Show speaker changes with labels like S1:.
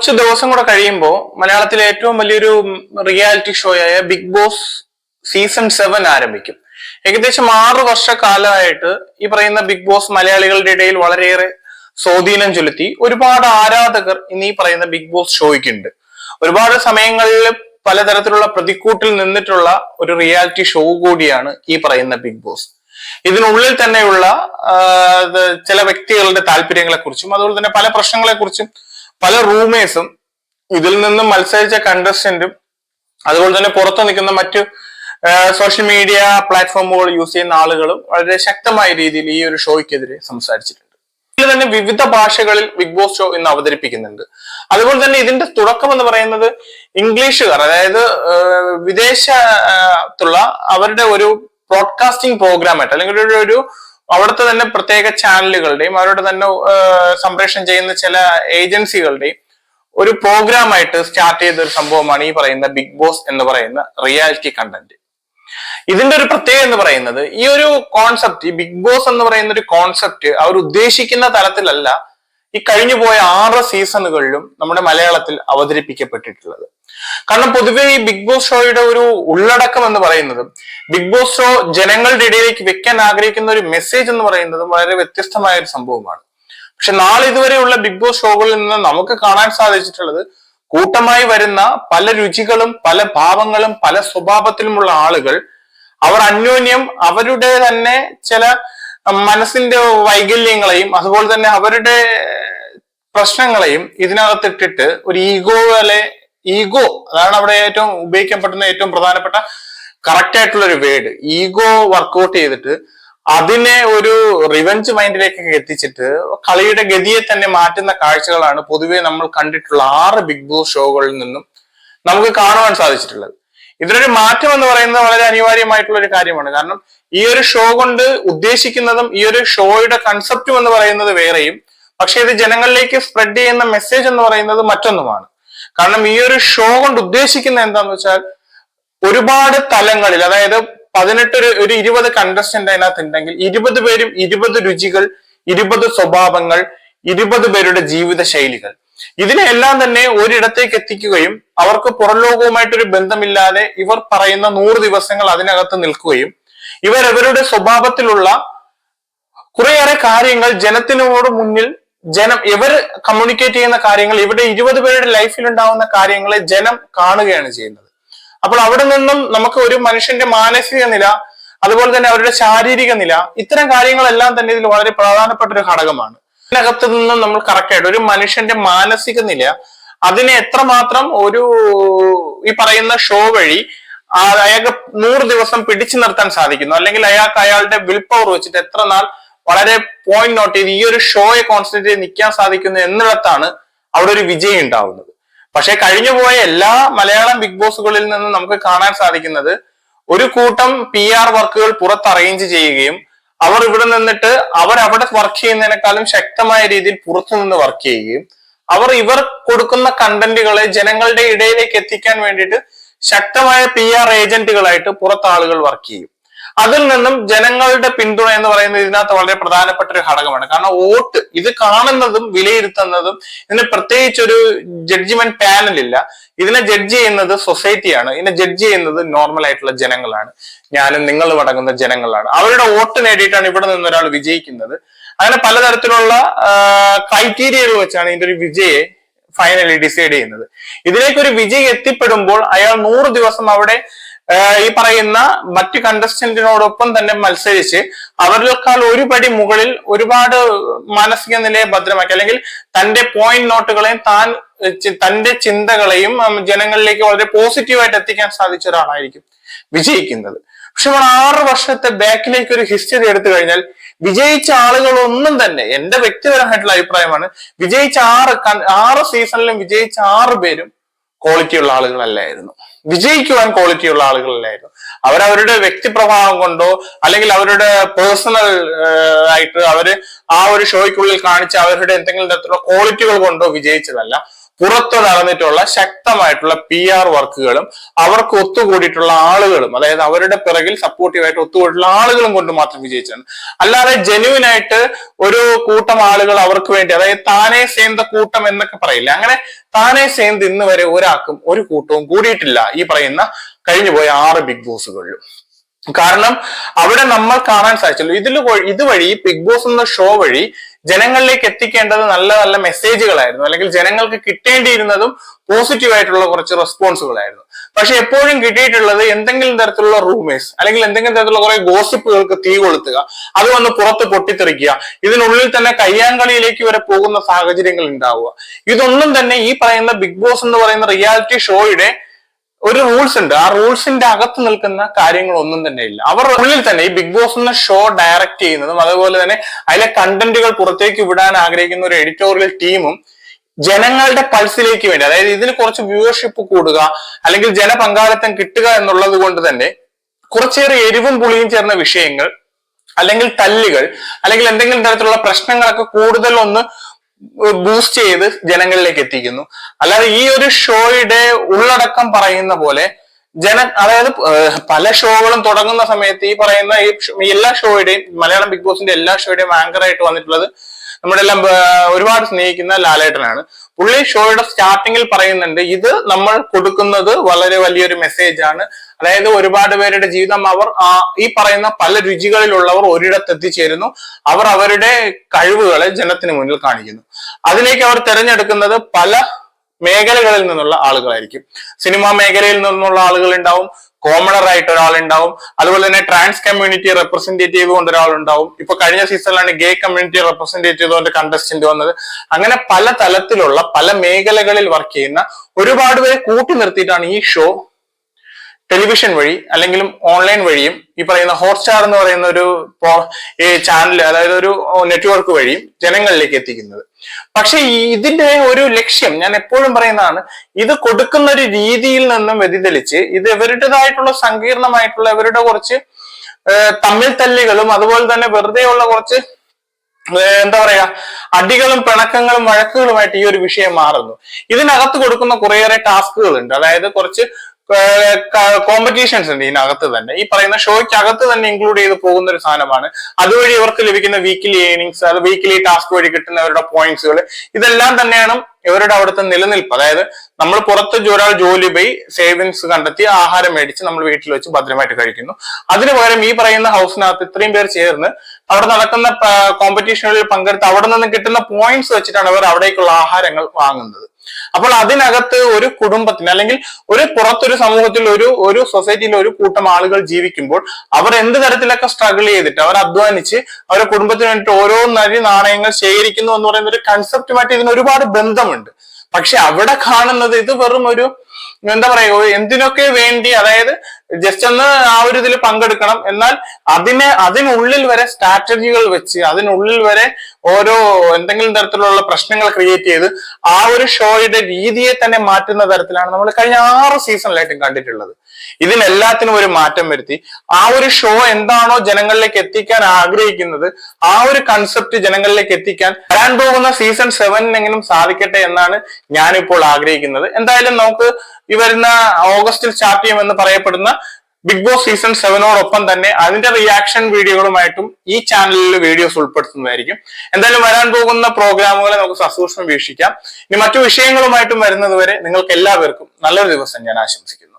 S1: കുറച്ച് ദിവസം കൂടെ കഴിയുമ്പോൾ മലയാളത്തിലെ ഏറ്റവും വലിയൊരു റിയാലിറ്റി ഷോയായ ബിഗ് ബോസ് സീസൺ സെവൻ ആരംഭിക്കും. ഏകദേശം ആറു വർഷക്കാലമായിട്ട് ഈ പറയുന്ന ബിഗ് ബോസ് മലയാളികളുടെ ഇടയിൽ വളരെയേറെ സ്വാധീനം ചെലുത്തി. ഒരുപാട് ആരാധകർ ഇന്ന് ഈ പറയുന്ന ബിഗ് ബോസ് ഷോയ്ക്കുണ്ട്. ഒരുപാട് സമയങ്ങളിൽ പലതരത്തിലുള്ള പ്രതിക്കൂട്ടിൽ നിന്നിട്ടുള്ള ഒരു റിയാലിറ്റി ഷോ കൂടിയാണ് ഈ പറയുന്ന ബിഗ് ബോസ്. ഇതിനുള്ളിൽ തന്നെയുള്ള ചില വ്യക്തികളുടെ താല്പര്യങ്ങളെ കുറിച്ചും അതുപോലെ തന്നെ പല പ്രശ്നങ്ങളെ കുറിച്ചും പല റൂമേഴ്സും ഇതിൽ നിന്നും മത്സരിച്ച കണ്ടസ്റ്റന്റും അതുപോലെ തന്നെ പുറത്തു നിൽക്കുന്ന മറ്റു സോഷ്യൽ മീഡിയ പ്ലാറ്റ്ഫോമുകൾ യൂസ് ചെയ്യുന്ന ആളുകളും വളരെ ശക്തമായ രീതിയിൽ ഈ ഒരു ഷോയ്ക്കെതിരെ സംസാരിച്ചിട്ടുണ്ട്. ഇതിൽ തന്നെ വിവിധ ഭാഷകളിൽ ബിഗ് ബോസ് ഷോ ഇന്ന് അവതരിപ്പിക്കുന്നുണ്ട്. അതുപോലെ തന്നെ ഇതിന്റെ തുടക്കം എന്ന് പറയുന്നത് ഇംഗ്ലീഷുകാർ അതായത് വിദേശത്തുള്ള അവരുടെ ഒരു ബ്രോഡ്കാസ്റ്റിംഗ് പ്രോഗ്രാം ആയിട്ട് അല്ലെങ്കിൽ ഒരു അവിടുത്തെ തന്നെ പ്രത്യേക ചാനലുകളുടെയും അവരുടെ തന്നെ സംപ്രേഷണം ചെയ്യുന്ന ചില ഏജൻസികളുടെയും ഒരു പ്രോഗ്രാമായിട്ട് സ്റ്റാർട്ട് ചെയ്ത ഒരു സംഭവമാണ് ഈ പറയുന്ന ബിഗ് ബോസ് എന്ന് പറയുന്ന റിയാലിറ്റി കണ്ടന്റ് ഇതിന്റെ ഒരു പ്രത്യേകത എന്ന് പറയുന്നത് ഈ ഒരു കോൺസെപ്റ്റ് ഈ ബിഗ് ബോസ് എന്ന് പറയുന്ന ഒരു കോൺസെപ്റ്റ് അവർ ഉദ്ദേശിക്കുന്ന തലത്തിലല്ല ഈ കഴിഞ്ഞു പോയ ആറ് സീസണുകളിലും നമ്മുടെ മലയാളത്തിൽ അവതരിപ്പിക്കപ്പെട്ടിട്ടുള്ളത്. കാരണം പൊതുവെ ഈ ബിഗ് ബോസ് ഷോയുടെ ഒരു ഉള്ളടക്കം എന്ന് പറയുന്നത് ബിഗ് ബോസ് ഷോ ജനങ്ങളുടെ ഇടയിലേക്ക് വെക്കാൻ ആഗ്രഹിക്കുന്ന ഒരു മെസ്സേജ് എന്ന് പറയുന്നത് വളരെ വ്യത്യസ്തമായ ഒരു സംഭവമാണ്. പക്ഷെ നാളെ ഇതുവരെയുള്ള ബിഗ് ബോസ് ഷോകളിൽ നിന്ന് നമുക്ക് കാണാൻ സാധിച്ചിട്ടുള്ളത് കൂട്ടമായി വരുന്ന പല രുചികളും പല ഭാവങ്ങളും പല സ്വഭാവത്തിലുമുള്ള ആളുകൾ അവർ അന്യോന്യം അവരുടെ തന്നെ ചില മനസ്സിന്റെ വൈകല്യങ്ങളെയും അതുപോലെ തന്നെ അവരുടെ പ്രശ്നങ്ങളെയും ഇതിനകത്തിട്ടിട്ട് ഒരു ഈഗോ ഈഗോയിലെ ഈഗോ അതാണ് അവിടെ ഏറ്റവും ഉപയോഗിക്കപ്പെടുന്ന ഏറ്റവും പ്രധാനപ്പെട്ട കറക്റ്റ് ആയിട്ടുള്ള ഒരു വേർഡ് ഈഗോ വർക്കൗട്ട് ചെയ്തിട്ട് അതിനെ ഒരു റിവഞ്ച് മൈൻഡിലേക്കൊക്കെ എത്തിച്ചിട്ട് കളിയുടെ ഗതിയെ തന്നെ മാറ്റുന്ന കാഴ്ചകളാണ് പൊതുവെ നമ്മൾ കണ്ടിട്ടുള്ള ആറ് ബിഗ് ബോസ് ഷോകളിൽ നിന്നും നമുക്ക് കാണുവാൻ സാധിച്ചിട്ടുള്ളത്. ഇതിനൊരു മാറ്റം എന്ന് പറയുന്നത് വളരെ അനിവാര്യമായിട്ടുള്ള ഒരു കാര്യമാണ്. കാരണം ഈ ഒരു ഷോ കൊണ്ട് ഉദ്ദേശിക്കുന്നതും ഈ ഒരു ഷോയുടെ കൺസെപ്റ്റും എന്ന് പറയുന്നത് വേറെയും പക്ഷെ ഇത് ജനങ്ങളിലേക്ക് സ്പ്രെഡ് ചെയ്യുന്ന മെസ്സേജ് എന്ന് പറയുന്നത് മറ്റൊന്നുമാണ്. കാരണം ഈ ഒരു ഷോ കൊണ്ട് ഉദ്ദേശിക്കുന്ന എന്താന്ന് വെച്ചാൽ ഒരുപാട് തലങ്ങളിൽ അതായത് പതിനെട്ട് ഒരു ഒരു ഇരുപത് കണ്ടസ്റ്റന്റ് അതിനകത്ത് ഉണ്ടെങ്കിൽ ഇരുപത് പേരും ഇരുപത് രുചികൾ ഇരുപത് സ്വഭാവങ്ങൾ ഇരുപത് പേരുടെ ജീവിത ശൈലികൾ. ഇതിനെല്ലാം തന്നെ ഒരിടത്തേക്ക് എത്തിക്കുകയും അവർക്ക് പുറംലോകവുമായിട്ടൊരു ബന്ധമില്ലാതെ ഇവർ പറയുന്ന നൂറ് ദിവസങ്ങൾ അതിനകത്ത് നിൽക്കുകയും ഇവരവരുടെ സ്വഭാവത്തിലുള്ള കുറേയേറെ കാര്യങ്ങൾ ജനത്തിനോട് മുന്നിൽ ജനം ഇവർ കമ്മ്യൂണിക്കേറ്റ് ചെയ്യുന്ന കാര്യങ്ങൾ ഇവിടെ ഇരുപത് പേരുടെ ലൈഫിൽ ഉണ്ടാവുന്ന കാര്യങ്ങളെ ജനം കാണുകയാണ് ചെയ്യുന്നത്. അപ്പോൾ അവിടെ നിന്നും നമുക്ക് ഒരു മനുഷ്യന്റെ മാനസിക നില അതുപോലെ തന്നെ അവരുടെ ശാരീരിക നില ഇത്തരം കാര്യങ്ങളെല്ലാം തന്നെ ഇതിൽ വളരെ പ്രധാനപ്പെട്ട ഒരു ഘടകമാണ്. ഇതിനകത്ത് നിന്നും നമ്മൾ കറക്റ്റായിട്ട് ഒരു മനുഷ്യന്റെ മാനസിക നില അതിനെ എത്രമാത്രം ഒരു ഈ പറയുന്ന ഷോ വഴി അയാൾക്ക് നൂറ് ദിവസം പിടിച്ചു നിർത്താൻ സാധിക്കുന്നു. അല്ലെങ്കിൽ അയാൾക്ക് അയാളുടെ വിൽ പവർ വെച്ചിട്ട് എത്ര നാൾ വളരെ പോയിന്റ് നോട്ട് ചെയ്ത് ഈ ഒരു ഷോയെ കോൺസെൻട്രേറ്റ് ചെയ്ത് നിൽക്കാൻ സാധിക്കുന്നു എന്നിടത്താണ് അവിടെ ഒരു വിജയം ഉണ്ടാവുന്നത്. പക്ഷെ കഴിഞ്ഞു പോയ എല്ലാ മലയാളം ബിഗ് ബോസുകളിൽ നിന്ന് നമുക്ക് കാണാൻ സാധിക്കുന്നത് ഒരു കൂട്ടം പി ആർ വർക്കുകൾ പുറത്ത് അറേഞ്ച് ചെയ്യുകയും അവർ ഇവിടെ നിന്നിട്ട് അവർ അവിടെ വർക്ക് ചെയ്യുന്നതിനേക്കാളും ശക്തമായ രീതിയിൽ പുറത്തു നിന്ന് വർക്ക് ചെയ്യുകയും അവർ ഇവർ കൊടുക്കുന്ന കണ്ടന്റുകളെ ജനങ്ങളുടെ ഇടയിലേക്ക് എത്തിക്കാൻ വേണ്ടിയിട്ട് ശക്തമായ പി ആർ ഏജന്റുകളായിട്ട് പുറത്ത് ആളുകൾ വർക്ക് ചെയ്യും. അതിൽ നിന്നും ജനങ്ങളുടെ പിന്തുണ എന്ന് പറയുന്നത് ഇതിനകത്ത് വളരെ പ്രധാനപ്പെട്ട ഒരു ഘടകമാണ്. കാരണം വോട്ട് ഇത് കാണുന്നതും വിലയിരുത്തുന്നതും ഇതിന് പ്രത്യേകിച്ച് ഒരു ജഡ്ജിമെന്റ് പാനൽ ഇല്ല. ഇതിനെ ജഡ്ജ് ചെയ്യുന്നത് സൊസൈറ്റിയാണ് ഇതിനെ ജഡ്ജ് ചെയ്യുന്നത് നോർമൽ ആയിട്ടുള്ള ജനങ്ങളാണ്. ഞാനും നിങ്ങളും അടങ്ങുന്ന ജനങ്ങളാണ്. അവരുടെ വോട്ട് നേടിയിട്ടാണ് ഇവിടെ നിന്ന് ഒരാൾ വിജയിക്കുന്നത്. അങ്ങനെ പലതരത്തിലുള്ള ക്രൈറ്റീരിയകൾ വെച്ചാണ് ഇതിന്റെ ഒരു വിജയെ ഫൈനലി ഡിസൈഡ് ചെയ്യുന്നത്. ഇതിലേക്ക് ഒരു വിജയി എത്തിപ്പെടുമ്പോൾ അയാൾ നൂറ് ദിവസം അവിടെ ഈ പറയുന്ന മറ്റ് കണ്ടസ്റ്റന്റിനോടൊപ്പം തന്നെ മത്സരിച്ച് അവരിലേക്കാൾ ഒരു പടി മുകളിൽ ഒരുപാട് മാനസിക നിലയെ ഭദ്രമാക്കി. അല്ലെങ്കിൽ തന്റെ പോയിന്റ് നോട്ടുകളെയും താൻ തന്റെ ചിന്തകളെയും ജനങ്ങളിലേക്ക് വളരെ പോസിറ്റീവായിട്ട് എത്തിക്കാൻ സാധിച്ച ഒരാളായിരിക്കും വിജയിക്കുന്നത്. പക്ഷെ നമ്മൾ ആറ് വർഷത്തെ ബാക്കിലേക്ക് ഒരു ഹിസ്റ്ററി എടുത്തു കഴിഞ്ഞാൽ വിജയിച്ച ആളുകളൊന്നും തന്നെ എന്റെ വ്യക്തിപരമായിട്ടുള്ള അഭിപ്രായമാണ് വിജയിച്ച ആറ് ആറ് സീസണിലും വിജയിച്ച ആറ് പേരും ക്വാളിറ്റി ഉള്ള ആളുകളല്ലായിരുന്നു. വിജയിക്കുവാൻ ക്വാളിറ്റിയുള്ള ആളുകളല്ലായിരുന്നു. അവരവരുടെ വ്യക്തിപ്രഭാവം കൊണ്ടോ അല്ലെങ്കിൽ അവരുടെ പേഴ്സണൽ ആയിട്ട് അവർ ആ ഒരു ഷോയ്ക്കുള്ളിൽ കാണിച്ച അവരുടെ എന്തെങ്കിലും തരത്തിലുള്ള ക്വാളിറ്റികൾ കൊണ്ടോ വിജയിച്ചതല്ല. പുറത്തു നടന്നിട്ടുള്ള ശക്തമായിട്ടുള്ള പി ആർ വർക്കുകളും അവർക്ക് ഒത്തുകൂടിയിട്ടുള്ള ആളുകളും അതായത് അവരുടെ പിറകിൽ സപ്പോർട്ടീവായിട്ട് ഒത്തുകൂടിയിട്ടുള്ള ആളുകളും കൊണ്ട് മാത്രം വിജയിച്ചാണ് അല്ലാതെ ജെന്യുവൻ ആയിട്ട് ഒരു കൂട്ടം ആളുകൾ അവർക്ക് വേണ്ടി അതായത് താനേ സേന്ത കൂട്ടം എന്നൊക്കെ പറയില്ല. അങ്ങനെ താനേ സേന്ത് ഇന്ന് വരെ ഒരാൾക്കും ഒരു കൂട്ടവും കൂടിയിട്ടില്ല ഈ പറയുന്ന കഴിഞ്ഞുപോയ ആറ് ബിഗ് ബോസുകളിലും കാരണം അവിടെ നമ്മൾ കാണാൻ സാധിച്ചല്ലോ. ഇതിൽ ഇതുവഴി ബിഗ് ബോസ് എന്ന ഷോ വഴി ജനങ്ങളിലേക്ക് എത്തിക്കേണ്ടത് നല്ല നല്ല മെസ്സേജുകളായിരുന്നു അല്ലെങ്കിൽ ജനങ്ങൾക്ക് കിട്ടേണ്ടിയിരുന്നതും പോസിറ്റീവ് ആയിട്ടുള്ള കുറച്ച് റെസ്പോൺസുകളായിരുന്നു പക്ഷെ എപ്പോഴും കിട്ടിയിട്ടുള്ളത് എന്തെങ്കിലും തരത്തിലുള്ള റൂമേഴ്സ് അല്ലെങ്കിൽ എന്തെങ്കിലും തരത്തിലുള്ള കുറെ ഗോസിപ്പുകൾക്ക് തീ കൊളുത്തുക. അത് വന്ന് പുറത്ത് പൊട്ടിത്തെറിക്കുക. ഇതിനുള്ളിൽ തന്നെ കയ്യാങ്കളിയിലേക്ക് വരെ പോകുന്ന സാഹചര്യങ്ങൾ ഉണ്ടാവുക. ഇതൊന്നും തന്നെ ഈ പറയുന്ന ബിഗ് ബോസ് എന്ന് പറയുന്ന റിയാലിറ്റി ഷോയുടെ ഒരു റൂൾസ് ഉണ്ട്. ആ റൂൾസിന്റെ അകത്ത് നിൽക്കുന്ന കാര്യങ്ങളൊന്നും തന്നെ ഇല്ല. അവർ ഉള്ളിൽ തന്നെ ഈ ബിഗ് ബോസ് എന്ന ഷോ ഡയറക്റ്റ് ചെയ്യുന്നതും അതുപോലെ തന്നെ അതിലെ കണ്ടന്റുകൾ പുറത്തേക്ക് വിടാൻ ആഗ്രഹിക്കുന്ന ഒരു എഡിറ്റോറിയൽ ടീമും ജനങ്ങളുടെ പൾസിലേക്ക് വേണ്ടി അതായത് ഇതിന് കുറച്ച് വ്യൂവർഷിപ്പ് കൂടുക അല്ലെങ്കിൽ ജനപങ്കാളിത്തം കിട്ടുക എന്നുള്ളത് കൊണ്ട് തന്നെ കുറച്ചേറെ എരിവും പുളിയും ചേർന്ന വിഷയങ്ങൾ അല്ലെങ്കിൽ തല്ലുകൾ അല്ലെങ്കിൽ എന്തെങ്കിലും തരത്തിലുള്ള പ്രശ്നങ്ങളൊക്കെ കൂടുതൽ ഒന്ന് ബൂസ്റ്റ് ചെയ്ത് ജനങ്ങളിലേക്ക് എത്തിക്കുന്നു. അല്ലാതെ ഈ ഒരു ഷോയുടെ ഉള്ളടക്കം പറയുന്ന പോലെ ജന അതായത് പല ഷോകളും തുടങ്ങുന്ന സമയത്ത് ഈ പറയുന്ന ഈ എല്ലാ ഷോയുടെയും മലയാളം ബിഗ് ബോസിന്റെ എല്ലാ ഷോയുടെയും ആങ്കർ ആയിട്ട് വന്നിട്ടുള്ളത് നമ്മുടെ എല്ലാം ഒരുപാട് സ്നേഹിക്കുന്ന ലാലേട്ടനാണ്. പുള്ളി ഷോയുടെ സ്റ്റാർട്ടിങ്ങിൽ പറയുന്നുണ്ട് ഇത് നമ്മൾ കൊടുക്കുന്നത് വളരെ വലിയൊരു മെസ്സേജ് ആണ്. അതായത് ഒരുപാട് പേരുടെ ജീവിതം അവർ ഈ പറയുന്ന പല രുചികളിലുള്ളവർ ഒരിടത്ത് എത്തിച്ചേരുന്നു. അവർ അവരുടെ കഴിവുകളെ ജനത്തിന് മുന്നിൽ കാണിക്കുന്നു. അതിലേക്ക് അവർ തിരഞ്ഞെടുക്കുന്നത് പല മേഖലകളിൽ നിന്നുള്ള ആളുകളായിരിക്കും. സിനിമാ മേഖലയിൽ നിന്നുള്ള ആളുകൾ ഉണ്ടാവും കോമണർ ആയിട്ട് ഒരാൾ ഉണ്ടാവും അതുപോലെ തന്നെ ട്രാൻസ് കമ്മ്യൂണിറ്റി റെപ്രസെന്റേറ്റീവ് കൊണ്ട് ഒരാൾ ഉണ്ടാവും ഇപ്പൊ കഴിഞ്ഞ സീസണിലാണ് ഗേ കമ്മ്യൂണിറ്റി റെപ്രസെന്റേറ്റീവ് കൊണ്ട് കണ്ടസ്റ്റന്റ് വന്നത്. അങ്ങനെ പല തലത്തിലുള്ള പല മേഖലകളിൽ വർക്ക് ചെയ്യുന്ന ഒരുപാട് പേരെ കൂട്ടി നിർത്തിയിട്ടാണ് ഈ ഷോ ടെലിവിഷൻ വഴി അല്ലെങ്കിലും ഓൺലൈൻ വഴിയും ഈ പറയുന്ന ഹോട്ട്സ്റ്റാർ എന്ന് പറയുന്ന ഒരു ചാനൽ അതായത് ഒരു നെറ്റ്വർക്ക് വഴിയും ജനങ്ങളിലേക്ക് എത്തിക്കുന്നത്. പക്ഷെ ഇതിന്റെ ഒരു ലക്ഷ്യം ഞാൻ എപ്പോഴും പറയുന്നതാണ് ഇത് കൊടുക്കുന്ന ഒരു രീതിയിൽ നിന്നും വ്യതിചലിച്ച് ഇത് ഇവരുടേതായിട്ടുള്ള സങ്കീർണമായിട്ടുള്ള ഇവരുടെ കുറച്ച് തമ്മിൽ തല്ലുകളും അതുപോലെ തന്നെ വെറുതെയുള്ള കുറച്ച് എന്താ പറയാ അടികളും പിണക്കങ്ങളും വഴക്കുകളുമായിട്ട് ഈ ഒരു വിഷയം മാറുന്നു. ഇതിനകത്ത് കൊടുക്കുന്ന കുറേയേറെ ടാസ്കുകൾ ഉണ്ട് അതായത് കുറച്ച് കോമ്പറ്റീഷൻസ് ഉണ്ട് ഇതിനകത്ത് തന്നെ. ഈ പറയുന്ന ഷോയ്ക്ക് അകത്ത് തന്നെ ഇൻക്ലൂഡ് ചെയ്ത് പോകുന്ന ഒരു സാധനമാണ്. അതുവഴി ഇവർക്ക് ലഭിക്കുന്ന വീക്കിലി ഏണിങ്സ് അത് വീക്കിലി ടാസ്ക് വഴി കിട്ടുന്നവരുടെ പോയിന്റ്സുകൾ ഇതെല്ലാം തന്നെയാണ് ഇവരുടെ അവിടുത്തെ നിലനിൽപ്പ്. അതായത് നമ്മൾ പുറത്ത് ഒരാൾ ജോലി പോയി സേവിങ്സ് കണ്ടെത്തി ആഹാരം മേടിച്ച് നമ്മൾ വീട്ടിൽ വെച്ച് ഭദ്രമായിട്ട് കഴിക്കുന്നു. അതിനു പകരം ഈ പറയുന്ന ഹൗസിനകത്ത് ഇത്രയും പേർ ചേർന്ന് അവിടെ നടക്കുന്ന കോമ്പറ്റീഷനുകളിൽ പങ്കെടുത്ത് അവിടെ നിന്ന് കിട്ടുന്ന പോയിന്റ്സ് വെച്ചിട്ടാണ് അവർ അവിടേക്കുള്ള ആഹാരങ്ങൾ വാങ്ങുന്നത്. അപ്പോൾ അതിനകത്ത് ഒരു കുടുംബത്തിന് അല്ലെങ്കിൽ ഒരു പുറത്തൊരു സമൂഹത്തിൽ ഒരു ഒരു സൊസൈറ്റിയിൽ ഒരു കൂട്ടം ആളുകൾ ജീവിക്കുമ്പോൾ അവർ എന്ത് തരത്തിലൊക്കെ സ്ട്രഗിൾ ചെയ്തിട്ട് അവർ അധ്വാനിച്ച് അവരുടെ കുടുംബത്തിന് വേണ്ടിയിട്ട് ഓരോ നരി നാണയങ്ങൾ ശേഖരിക്കുന്നു എന്ന് പറയുന്ന ഒരു കൺസെപ്റ്റുമായിട്ട് ഇതിന് ഒരുപാട് ബന്ധമുണ്ട്. പക്ഷെ അവിടെ കാണുന്നത് ഇത് വെറും ഒരു എന്താ പറയുക എന്തിനൊക്കെ വേണ്ടി അതായത് ജസ്റ്റ് ഒന്ന് ആ ഒരു ഇതിൽ പങ്കെടുക്കണം. എന്നാൽ അതിനെ അതിനുള്ളിൽ വരെ സ്ട്രാറ്റജികൾ വെച്ച് അതിനുള്ളിൽ വരെ ഓരോ എന്തെങ്കിലും തരത്തിലുള്ള പ്രശ്നങ്ങൾ ക്രിയേറ്റ് ചെയ്ത് ആ ഒരു ഷോയുടെ രീതിയെ തന്നെ മാറ്റുന്ന തരത്തിലാണ് നമ്മൾ കഴിഞ്ഞ ആറ് സീസണിലായിട്ടും കണ്ടിട്ടുള്ളത്. ഇതിനെല്ലാത്തിനും ഒരു മാറ്റം വരുത്തി. ആ ഒരു ഷോ എന്താണോ ജനങ്ങളിലേക്ക് എത്തിക്കാൻ ആഗ്രഹിക്കുന്നത് ആ ഒരു കൺസെപ്റ്റ് ജനങ്ങളിലേക്ക് എത്തിക്കാൻ വരാൻ പോകുന്ന സീസൺ സെവനിനെങ്കിലും സാധിക്കട്ടെ എന്നാണ് ഞാനിപ്പോൾ ആഗ്രഹിക്കുന്നത്. എന്തായാലും നമുക്ക് ഈ വരുന്ന ഓഗസ്റ്റിൽ സ്റ്റാർട്ട് ചെയ്യുമെന്ന് പറയപ്പെടുന്ന ബിഗ് ബോസ് സീസൺ സെവനോടൊപ്പം തന്നെ അതിന്റെ റിയാക്ഷൻ വീഡിയോകളുമായിട്ടും ഈ ചാനലിൽ വീഡിയോസ് ഉൾപ്പെടുത്തുന്നതായിരിക്കും. എന്തായാലും വരാൻ പോകുന്ന പ്രോഗ്രാമുകളെ നമുക്ക് സസൂക്ഷ്മം വീക്ഷിക്കാം. ഇനി മറ്റു വിഷയങ്ങളുമായിട്ടും വരുന്നതുവരെ നിങ്ങൾക്ക് എല്ലാവർക്കും നല്ലൊരു ദിവസം ഞാൻ ആശംസിക്കുന്നു.